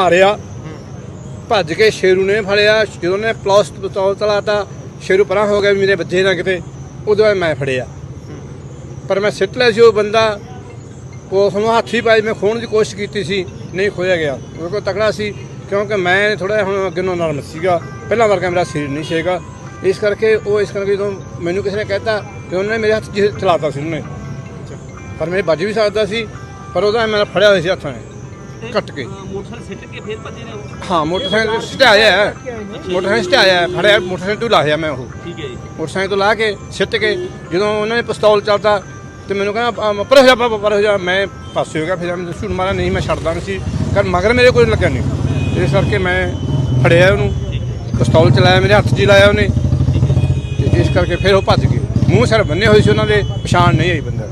ਮਾਰਿਆ। ਭੱਜ ਕੇ ਸ਼ੇਰੂ ਨੇ ਫੜਿਆ। ਜਦੋਂ ਨੇ ਪਲਸ ਪਿਸਤੌਲ ਚਲਾਤਾ ਸ਼ੇਰੂ ਪਰਾਂ ਹੋ ਗਿਆ ਵੀ ਮੇਰੇ ਬੱਚੇ ਨਾ ਕਿਤੇ। ਉਦੋਂ ਬਾਅਦ ਮੈਂ ਫੜਿਆ। ਪਰ ਮੈਂ ਸਿੱਟ ਲਿਆ ਸੀ ਉਹ ਬੰਦਾ। ਉਸ ਨੂੰ ਹੱਥੀ ਪਾਈ ਮੈਂ ਖੋਣ ਦੀ ਕੋਸ਼ਿਸ਼ ਕੀਤੀ ਸੀ। ਨਹੀਂ ਖੋਇਆ ਗਿਆ। ਉਹ ਕੋਲ ਤਕੜਾ ਸੀ, ਕਿਉਂਕਿ ਮੈਂ ਥੋੜਾ ਹੁਣ ਅੱਗੇ ਨੂੰ ਨਰਮ ਸੀਗਾ। ਪਹਿਲਾਂ ਵਰਗਾ ਮੇਰਾ ਸਰੀਰ ਨਹੀਂ ਸੀਗਾ ਇਸ ਕਰਕੇ ਉਹ ਇਸ ਕਰਕੇ ਜਦੋਂ ਮੈਨੂੰ ਕਿਸੇ ਨੇ ਕਹਿਤਾ ਕਿ ਉਹਨੇ ਮੇਰੇ ਹੱਥ 'ਚ ਚਲਾਤਾ ਸੀ ਉਹਨੇ। ਪਰ ਮੇਰੇ ਵੱਜ ਵੀ ਸਕਦਾ ਸੀ। ਪਰ ਉਹਦਾ ਮੈਂ ਫੜਿਆ ਹੋਇਆ ਸੀ ਹੱਥਾਂ ਨੇ ਕੱਟ ਕੇ। ਮੋਟਰਸਾਈਕਲ ਸਿੱਟ ਕੇ ਫਿਰ ਭੱਜੇ ਨੇ ਉਹ? ਹਾਂ ਮੋਟਰਸਾਈਕਲ ਸਟਾਇਆ ਹੈ। ਮੋਟਰਸਾਈਕਲ ਸਟਾਇਆ ਹੈ। ਫੜਿਆ ਮੋਟਰਸਾਈਕਲ ਤੋਂ ਲਾਹਿਆ ਮੈਂ ਉਹ। ਠੀਕ ਹੈ ਜੀ। ਮੋਟਰਸਾਈਕਲ ਤੋਂ ਲਾ ਕੇ ਸਿੱਟ ਕੇ ਜਦੋਂ ਉਹਨਾਂ ਨੇ ਪਿਸਤੌਲ ਚੱਲਦਾ ਤੇ ਮੈਨੂੰ ਕਹਿੰਦਾ ਪਰ ਹੋ ਜਾ ਪਰ ਪਰ ਹੋ ਜਾ। ਮੈਂ ਪਾਸੇ ਹੋ ਗਿਆ ਫਿਰ ਮੈਂ ਝੂਠ ਮਾਰਾ ਨਹੀਂ ਮੈਂ ਛੱਡਦਾ ਨਹੀਂ ਸੀ। ਕਰ ਮਗਰ ਮੇਰੇ ਕੋਈ ਲੱਗਿਆ ਨਹੀਂ। ਇਸ ਕਰਕੇ ਮੈਂ ਫੜਿਆ ਉਹਨੂੰ। ਪਿਸਤੌਲ ਚਲਾਇਆ ਮੇਰੇ ਹੱਥ 'ਚ ਲਾਇਆ ਉਹਨੇ। ਇਸ ਕਰਕੇ ਫਿਰ ਉਹ ਭੱਜ ਗਏ। ਮੂੰਹ ਸਿਰ ਬੰਨੇ ਹੋਏ ਸੀ ਉਹਨਾਂ ਦੇ ਪਛਾਣ ਨਹੀਂ ਆਈ ਬੰਦਾ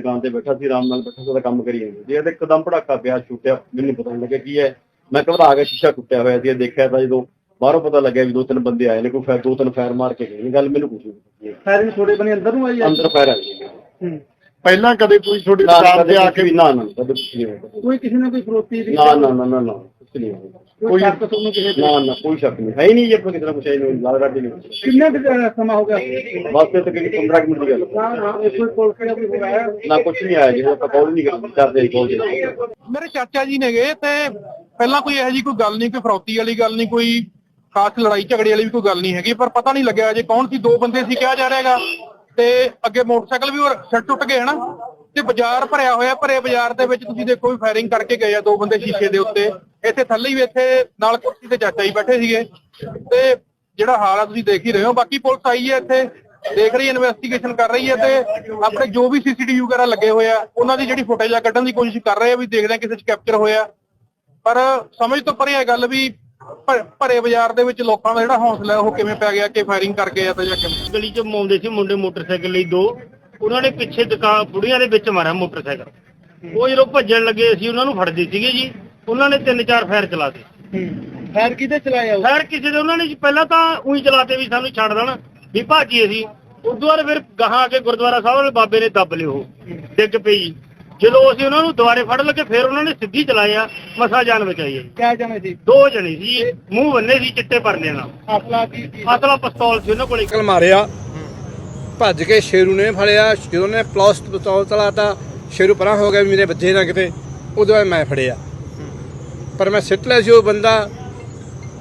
ਦੁਕਾਨ ਤੇ ਬੈਠਾ ਸੀ ਆਰਾਮ ਨਾਲ ਬੈਠਾ ਸੀ ਉਹਦਾ ਕੰਮ ਕਰੀ ਜਾਂਦਾ। ਸੀ ਇਹ ਤਾਂ ਇੱਕਦਮ ਪੜਾਕਾ ਪਿਆ ਛੁੱਟਿਆ ਮੈਨੂੰ ਪਤਾ ਨਹੀਂ ਲੱਗਿਆ ਕੀ ਹੈ। ਮੈਂ ਘਬਰਾ ਕੇ ਸ਼ੀਸ਼ਾ ਟੁੱਟਿਆ ਹੋਇਆ ਸੀ ਇਹ ਦੇਖਿਆ ਤਾਂ ਜਦੋਂ ਬਾਹਰੋਂ ਪਤਾ ਲੱਗਿਆ ਵੀ ਦੋ ਤਿੰਨ ਬੰਦੇ ਆਏ ਨੇ ਕੋਈ ਫੈਰ ਦੋ ਤਿੰਨ ਫਾਇਰ ਮਾਰ ਕੇ ਗਏ ਨੇ ਗੱਲ ਮੈਨੂੰ ਕੁਝ ਨਹੀਂ ਪਤਾ ਫਾਇਰਿੰਗ ਛੋੜੇ ਬਣੇ ਅੰਦਰ ਨੂੰ ਆਈ ਅੰਦਰ ਫਾਇਰ ਆ ਗਏ ਪਹਿਲਾਂ ਕਦੇ ਕੋਈ ਤੁਹਾਡੀ ਨਾ ਦੁਕਾਨ ਤੇ ਆ ਕੇ ਨਾ ਨਾ ਕਦੇ ਕੁਝ ਨਹੀਂ ਹੋਇਆ। ਕੋਈ ਕਿਸੇ ਨੇ ਕੋਈ ਫਰੋਤੀ ਦੀ ਨਾ ਨਾ ਨਾ ਨਾ। ਕੁਝ ਨਹੀਂ ਹੋਇਆ ਕੋਈ ਸ਼ੱਕ ਤੁਹਾਨੂੰ ਕਿਸੇ ਤੇ? ਨਾ ਨਾ ਕੋਈ ਸ਼ੱਕ ਨਹੀਂ। ਹੈ ਹੀ ਨਹੀਂ ਜੇ ਕੋਈ ਕਿਤਨਾ ਹੀ ਨਹੀਂ ਲਾਲ ਰਾਡੀ ਨਹੀਂ ਕਿੰਨੇ ਕੁ, ਸਮਾਂ ਹੋ ਗਿਆ? ਬਸ ਤੇ ਤਕਰੀਬਨ 15 ਕੁ ਮਿੰਟ ਦੀ ਗੱਲ ਨਾ ਇਹ ਕੁਝ ਨਹੀਂ ਆਇਆ ਜਿਹਦਾ ਆਪਾਂ ਕਾਲ ਨਹੀਂ ਕਰਦੇ ਕਾਲ ਮੇਰੇ ਚਾਚਾ ਜੀ ਨੇਗੇ ਤੇ ਪਹਿਲਾਂ ਕੋਈ ਇਹੋ ਜੀ ਕੋਈ ਗੱਲ ਨਹੀਂ ਕੋਈ ਫਰੌਤੀ ਵਾਲੀ ਗੱਲ ਨਹੀਂ ਕੋਈ ਖਾਸ ਲੜਾਈ ਝਗੜੇ ਵਾਲੀ ਵੀ ਕੋਈ ਗੱਲ ਨਹੀਂ ਹੈਗੀ ਪਰ ਪਤਾ ਨਹੀਂ ਲੱਗਿਆ ਅਜੇ ਕੌਣ ਸੀ ਦੋ ਬੰਦੇ ਸੀ ਕਿਹਾ ਜਾ ਰਿਹਾ ਹੈਗਾ। ਤੇ ਅੱਗੇ ਮੋਟਰਸਾਈਕਲ ਵੀ ਹੋਰ ਸਿਰ ਟੁੱਟ ਗਏ ਹਨਾ? ਤੇ ਬਾਜ਼ਾਰ ਭਰਿਆ ਹੋਇਆ ਭਰੇ ਬਾਜ਼ਾਰ ਦੇ ਵਿੱਚ ਤੁਸੀਂ ਦੇਖੋ ਵੀ ਫਾਇਰਿੰਗ ਕਰਕੇ ਗਏ ਆ ਦੋ ਬੰਦੇ ਸ਼ੀਸ਼ੇ ਦੇ ਉੱਤੇ। ਇੱਥੇ ਥੱਲੇ ਵੀ ਇੱਥੇ ਨਾਲ ਕੁਰਸੀ ਤੇ ਚਾਚਾ ਜੀ ਬੈਠੇ ਸੀਗੇ। ਤੇ ਜਿਹੜਾ ਹਾਲ ਆ ਤੁਸੀਂ ਦੇਖ ਹੀ ਰਹੇ ਹੋ। ਬਾਕੀ ਪੁਲਿਸ ਆਈ ਹੈ ਇੱਥੇ, ਦੇਖ ਰਹੀ ਇਨਵੈਸਟੀਗੇਸ਼ਨ ਕਰ ਰਹੀ ਹੈ ਤੇ ਆਪਣੇ ਜੋ ਵੀ ਸੀਸੀਟੀਵੀ ਵਗੈਰਾ ਲੱਗੇ ਹੋਏ ਆ, ਉਹਨਾਂ ਦੀ ਜਿਹੜੀ ਫੁਟੇਜ ਆ, ਕੱਢਣ ਦੀ ਕੋਸ਼ਿਸ਼ ਕਰ ਰਹੇ ਆ ਵੀ ਦੇਖਦੇ ਆ ਕਿਸੇ ਚ ਕੈਪਚਰ ਹੋਇਆ। ਪਰ ਸਮਝ ਤੋਂ ਪਰੇ ਹੈ ਗੱਲ ਵੀ ਭਰੇ ਬਾਜ਼ਾਰ ਦੇ ਵਿੱਚ ਲੋਕਾਂ ਦਾ ਜਿਹੜਾ ਹੌਸਲਾ ਉਹ ਕਿਵੇਂ ਪੈ ਗਿਆ, ਕਿ ਫਾਇਰਿੰਗ ਕਰਕੇ ਆ ਤਾਂ ਜਾਂ ਕਿਵੇਂ? ਗਲੀ ਚ ਆਉਂਦੇ ਸੀ ਮੁੰਡੇ ਮੋਟਰਸਾਈਕਲ ਲਈ ਦੋ। ਉਹਨਾਂ ਨੇ ਪਿੱਛੇ ਦੁਕਾਨ ਬੁੜੀਆਂ ਦੇ ਵਿੱਚ ਮਾਰਿਆ ਮੋਟਰਸਾਈਕਲ। ਉਹ ਜਦੋਂ ਭੱਜਣ ਲੱਗੇ ਸੀ ਉਹਨਾਂ ਨੂੰ ਫੜਦੇ ਸੀਗੇ ਜੀ। ਉਹਨਾਂ ਨੇ ਤਿੰਨ ਚਾਰ ਫਾਇਰ ਚਲਾਤੇ ਫਾਇਰ ਕਿਹਦੇ ਚਲਾਇਆ ਉਹ? ਫਾਇਰ ਕਿਸੇ ਦੇ ਉਹਨਾਂ ਨੇ ਜੀ ਪਹਿਲਾਂ ਤਾਂ ਉਹੀ ਚਲਾਤੇ ਵੀ ਸਾਨੂੰ ਛੱਡ ਦੇਣ ਵੀ ਭਾਜੀਏ ਸੀ ਉਦੋਂ ਬਾਅਦ ਫਿਰ ਗਾਹਾਂ ਆ ਕੇ ਗੁਰਦੁਆਰਾ ਸਾਹਿਬ ਵਾਲੇ ਬਾਬੇ ਨੇ ਦੱਬ ਲਿਓ ਉਹ ਡਿੱਗ ਪਈ। ਜਦੋਂ ਅਸੀਂ ਉਹਨਾਂ ਨੂੰ ਦੁਬਾਰੇ ਫੜ ਲਗੇ ਫਿਰ ਉਹਨਾਂ ਨੇ ਸਿੱਧੀ ਚਲਾਇਆ ਮਸਾ ਜਾਨ ਬਚਾਈ ਹੈ। ਕਿਆ ਜਾਣੇ ਸੀ? ਦੋ ਜਣੇ ਸੀ ਮੂੰਹ ਬੰਨੇ ਸੀ ਚਿੱਟੇ ਪਰਨੇ ਨਾਲ। ਅਸਲਾ ਕੀ ਅਸਲਾ ਪਿਸਤੌਲ ਸੀ ਉਹਨਾਂ ਕੋਲੇ। ਕਲ ਮਾਰਿਆ। ਭੱਜ ਕੇ ਸ਼ੇਰੂ ਨੇ ਫੜਿਆ ਜਦੋਂ ਨੇ ਪਲਸ ਪਿਸਤੌਲ ਚਲਾਤਾ ਸ਼ੇਰੂ ਪਰਾਂ ਹੋ ਗਿਆ ਵੀ ਮੇਰੇ ਵੱਜੇ ਨਾ ਕਿਤੇ ਉਦੋਂ ਮੈਂ ਫੜਿਆ। ਪਰ ਮੈਂ ਸਿੱਟ ਲਿਆ ਸੀ ਉਹ ਬੰਦਾ।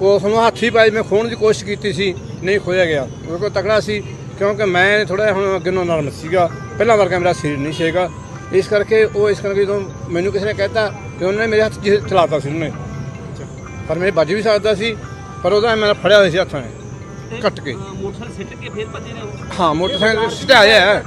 ਉਸ ਨੂੰ ਹੱਥੀ ਪਾਈ ਮੈਂ ਖੋਣ ਦੀ ਕੋਸ਼ਿਸ਼ ਕੀਤੀ ਸੀ ਨਹੀਂ ਖੋਇਆ ਗਿਆ। ਉਹ ਕੋਲ ਤਕੜਾ ਸੀ ਕਿਉਂਕਿ ਮੈਂ ਥੋੜਾ ਹੁਣ ਅੱਗੇ ਨੂੰ ਨਰਮ ਸੀਗਾ। ਪਹਿਲਾਂ ਵਰਗਾ ਮੇਰਾ ਸਰੀਰ ਨਹੀਂ ਸੀਗਾ ਇਸ ਕਰਕੇ ਉਹ ਇਸ ਕਰਕੇ ਜਦੋਂ ਮੈਨੂੰ ਕਿਸੇ ਨੇ ਕਹਿਤਾ ਕਿ ਉਹਨੇ ਮੇਰੇ ਹੱਥ 'ਚ ਚਲਾਤਾ ਸੀ ਉਹਨੇ। ਪਰ ਮੇਰੇ ਵੱਜ ਵੀ ਸਕਦਾ ਸੀ ਪਰ ਉਹਦਾ ਮੈਂ ਫੜਿਆ ਹੋਇਆ ਸੀ ਹੱਥਾਂ ਨੇ ਕੱਟ ਕੇ। ਮੋਟਰਸਾਈਕਲ ਸਿੱਟ ਕੇ ਫਿਰ ਭੱਜੇ ਨੇ ਹਾਂ ਮੋਟਰਸਾਈਕਲ ਸਟਾਇਆ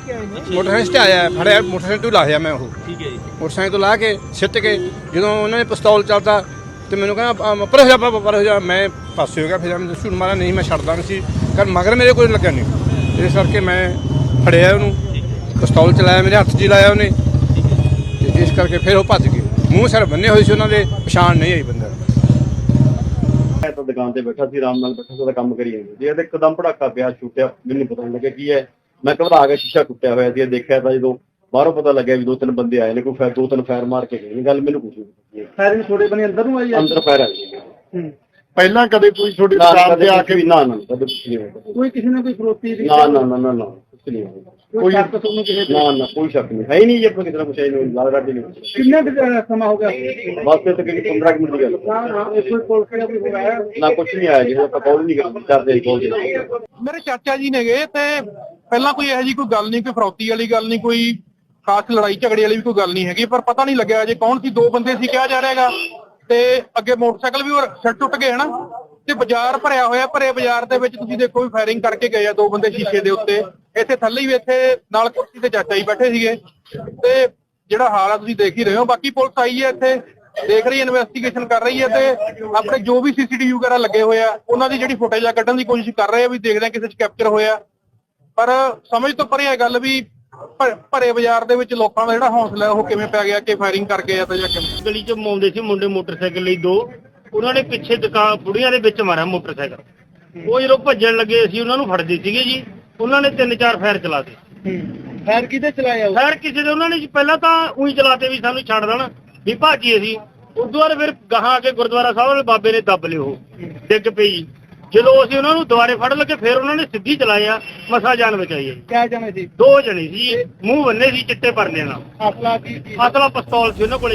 ਮੋਟਰਸਾਈਕਲ ਸਟਾਇਆ ਫੜਿਆ ਮੋਟਰਸਾਈਕਲ ਤੋਂ ਲਾਹਿਆ ਮੈਂ ਉਹ। ਠੀਕ ਹੈ ਜੀ। ਮੋਟਰਸਾਈਕਲ ਤੋਂ ਲਾ ਕੇ ਸਿੱਟ ਕੇ ਜਦੋਂ ਉਹਨਾਂ ਨੇ ਪਿਸਤੌਲ ਚੱਲਦਾ ਤੇ ਮੈਨੂੰ ਕਹਿੰਦਾ ਅਮ, ਪਰ ਹੋ ਜਾ ਪਰ ਹੋ ਜਾ ਮੈਂ ਪਾਸੇ ਹੋ ਗਿਆ ਫਿਰ ਮੈਂ ਝੂਠ ਮਾਰਾ ਨਹੀਂ ਮੈਂ ਛੱਡਦਾ ਨਹੀਂ ਸੀ। ਕਰ ਮਗਰ ਮੇਰੇ ਕੋਈ ਲੱਗਿਆ ਨਹੀਂ। ਇਸ ਕਰਕੇ ਮੈਂ ਫੜਿਆ ਉਹਨੂੰ। ਪਿਸਤੌਲ ਚਲਾਇਆ ਮੇਰੇ ਹੱਥ 'ਚ ਲਾਇਆ ਉਹਨੇ। ਇਸ ਕਰਕੇ ਫਿਰ ਉਹ ਭੱਜ ਗਏ। ਮੂੰਹ ਸਿਰ ਬੰਨੇ ਹੋਏ ਸੀ ਉਹਨਾਂ ਦੇ ਪਛਾਣ ਨਹੀਂ ਆਈ ਬੰਦਾ ਮੈਂ ਤਾਂ ਦੁਕਾਨ ਤੇ ਬੈਠਾ ਸੀ ਆਰਾਮ ਨਾਲ ਬੈਠਾ ਸੀ ਉਹਦਾ ਕੰਮ ਕਰੀ ਜਾਂਦਾ ਸੀ। ਇਹ ਇੱਕਦਮ ਪੜਾਕਾ ਪਿਆ ਛੁੱਟਿਆ ਮੈਨੂੰ ਪਤਾ ਨਹੀਂ ਲੱਗਿਆ ਕੀ ਹੈ। ਮੈਂ ਘਬਰਾ ਕੇ ਸ਼ੀਸ਼ਾ ਟੁੱਟਿਆ ਹੋਇਆ ਸੀ ਦੇਖਿਆ ਤਾਂ ਜਦੋਂ ਬਾਹਰੋਂ ਪਤਾ ਲੱਗਿਆ ਵੀ ਦੋ ਤਿੰਨ ਬੰਦੇ ਆਏ ਨੇ ਕੋਈ ਫਾਇਰ ਦੋ ਤਿੰਨ ਫੈਰ ਮਾਰ ਕੇ ਗਏ ਨੇ ਗੱਲ ਮੈਨੂੰ ਕੁਝ ਨਹੀਂ ਫਾਇਰਿੰਗ ਛੋੜੇ ਬਣੇ ਅੰਦਰ ਨੂੰ ਆਈ ਆ? ਅੰਦਰ ਫਾਇਰ ਆ ਗਏ ਪਹਿਲਾਂ ਕਦੇ ਕੋਈ ਤੁਹਾਡੀ ਨਾ ਦੁਕਾਨ ਤੇ ਆ ਆ ਕੇ ਕੇ ਨਾ ਨਾ ਕਦੇ ਕੁਝ ਨਹੀਂ ਹੋਇਆ। ਕੋਈ ਕਿਸੇ ਨੇ ਕੋਈ ਫਰੋਤੀ ਦੀ ਨਾ ਨਾ ਨਾ ਨਾ ਨਾ ਕੁਝ ਨਹੀਂ ਹੋਇਆ। ਕੋਈ ਸ਼ੱਕ ਤੁਹਾਨੂੰ ਕਿਸੇ ਤੇ? ਨਾ ਨਾ ਕੋਈ ਸ਼ੱਕ ਨਹੀਂ। ਹੈ ਹੀ ਨਹੀਂ ਜੇ ਕੋਈ ਕਿਤਨਾ ਕੁਛ ਹੈ ਹੀ ਨਹੀਂ ਲਾਲ ਰਾਡੀ ਨਹੀਂ ਕਿੰਨੇ ਕੁ, ਅਹ, ਸਮਾਂ ਹੋ ਗਿਆ? ਬਸ ਤੇ ਤਕਰੀਬਨ 15 ਕੁ ਮਿੰਟ ਦੀ ਗੱਲ ਨਾ ਨਾ ਇਹ ਕੋਈ ਪੁਲਿਸ ਦਾ ਕੋਈ ਹੋਇਆ ਨਾ ਕੁਝ ਨਹੀਂ ਆਇਆ ਜਿਹਦਾ ਆਪਾਂ ਕਾਲ ਨਹੀਂ ਕਰਦੇ ਕਰਦੇ ਕਾਲ ਦੇ ਮੇਰੇ ਚਾਚਾ ਜੀ ਨੇਗੇ ਤੇ ਪਹਿਲਾਂ ਕੋਈ ਇਹੋ ਜੀ ਕੋਈ ਗੱਲ ਨਹੀਂ ਕੋਈ ਫਰੌਤੀ ਵਾਲੀ ਗੱਲ ਨਹੀਂ ਕੋਈ ਖਾਸ ਲੜਾਈ ਝਗੜੇ ਵਾਲੀ ਵੀ ਕੋਈ ਗੱਲ ਨਹੀਂ ਹੈਗੀ, ਪਰ ਪਤਾ ਨਹੀਂ ਲੱਗਿਆ ਅਜੇ ਕੌਣ ਸੀ, ਦੋ ਬੰਦੇ ਸੀ, ਕਿਹਾ ਜਾ ਰਿਹਾ ਤੇ ਅੱਗੇ ਮੋਟਰਸਾਈਕਲ ਵੀ ਸਿਰ ਟੁੱਟ ਗਏ ਹਨਾ। ਤੇ ਬਾਜ਼ਾਰ ਭਰਿਆ ਹੋਇਆ, ਭਰੇ ਬਾਜ਼ਾਰ ਦੇ ਵਿੱਚ ਤੁਸੀਂ ਦੇਖੋ ਵੀ ਫਾਇਰਿੰਗ ਕਰਕੇ ਗਏ ਆ ਦੋ ਬੰਦੇ ਸ਼ੀਸ਼ੇ ਦੇ ਉੱਤੇ। ਇੱਥੇ ਥੱਲੇ ਵੀ ਇੱਥੇ ਨਾਲ ਕੁਰਸੀ ਤੇ ਚਾਚਾ ਜੀ ਬੈਠੇ ਸੀਗੇ। ਤੇ ਜਿਹੜਾ ਹਾਲ ਆ ਤੁਸੀਂ ਦੇਖ ਹੀ ਰਹੇ ਹੋ। ਬਾਕੀ ਪੁਲਿਸ ਆਈ ਹੈ ਇੱਥੇ, ਦੇਖ ਰਹੀ ਇਨਵੈਸਟੀਗੇਸ਼ਨ ਕਰ ਰਹੀ ਹੈ ਤੇ ਆਪਣੇ ਜੋ ਵੀ ਸੀਸੀਟੀਵੀ ਵਗੈਰਾ ਲੱਗੇ ਹੋਏ ਆ, ਉਹਨਾਂ ਦੀ ਜਿਹੜੀ ਫੁਟੇਜ ਆ, ਕੱਢਣ ਦੀ ਕੋਸ਼ਿਸ਼ ਕਰ ਰਹੇ ਆ ਵੀ ਦੇਖਦੇ ਆ ਕਿਸੇ ਚ ਕੈਪਚਰ ਹੋਇਆ। ਪਰ ਸਮਝ ਤੋਂ ਪਰੇ ਇਹ ਗੱਲ ਵੀ ਭਰੇ ਬਾਜ਼ਾਰ ਦੇ ਵਿੱਚ ਲੋਕਾਂ ਦਾ ਜਿਹੜਾ ਹੌਸਲਾ ਉਹ ਕਿਵੇਂ ਪੈ ਗਿਆ ਕਿ ਫਾਇਰਿੰਗ ਕਰਕੇ ਆ ਤਾਂ ਜਾਂ ਕਿਵੇਂ? ਗਲੀ ਚ ਆਉਂਦੇ ਸੀ ਮੁੰਡੇ ਮੋਟਰਸਾਈਕਲ ਲਈ ਦੋ ਉਹਨਾਂ ਨੇ ਪਿੱਛੇ ਦੁਕਾਨ ਬੁੜੀਆਂ ਦੇ ਵਿੱਚ ਮਾਰਿਆ ਮੋਟਰਸਾਈਕਲ। ਉਹ ਜਦੋਂ ਭੱਜਣ ਲੱਗੇ ਸੀ ਉਹਨਾਂ ਨੂੰ ਫੜਦੇ ਸੀਗੇ ਜੀ ਉਹਨਾਂ ਨੇ ਤਿੰਨ ਚਾਰ ਫਾਇਰ ਚਲਾਤੇ ਫਾਇਰ ਕਿਹਦੇ ਚਲਾਇਆ ਉਹ? ਫਾਇਰ ਕਿਸੇ ਦੇ ਉਹਨਾਂ ਨੇ ਜੀ ਪਹਿਲਾਂ ਤਾਂ ਉਹੀ ਚਲਾਤੇ ਵੀ ਸਾਨੂੰ ਛੱਡ ਦੇਣ ਵੀ ਭਾਜੀਏ ਸੀ। ਉਦੋਂ ਬਾਅਦ ਫਿਰ ਗਾਹਾਂ ਆ ਕੇ ਗੁਰਦੁਆਰਾ ਸਾਹਿਬ ਵਾਲੇ ਬਾਬੇ ਨੇ ਦੱਬ ਲਿਓ ਉਹ ਡਿੱਗ ਪਈ। ਜਦੋਂ ਅਸੀਂ ਉਹਨਾਂ ਨੂੰ ਦੁਬਾਰੇ ਫੜ ਲਏ ਫਿਰ ਉਹਨਾਂ ਨੇ ਸਿੱਧੀ ਚਲਾਇਆ ਮਸਾ ਜਾਨ ਬਚਾਈ ਹੈ ਜੀ। ਕਿਆ ਜਾਣੇ ਸੀ? ਦੋ ਜਣੇ ਸੀ ਮੂੰਹ ਬੰਨੇ ਸੀ ਚਿੱਟੇ ਪਰਨੇ ਨਾਲ। ਅਸਲਾ ਕੀ ਅਸਲਾ ਪਿਸਤੌਲ ਸੀ ਉਹਨਾਂ ਕੋਲੇ।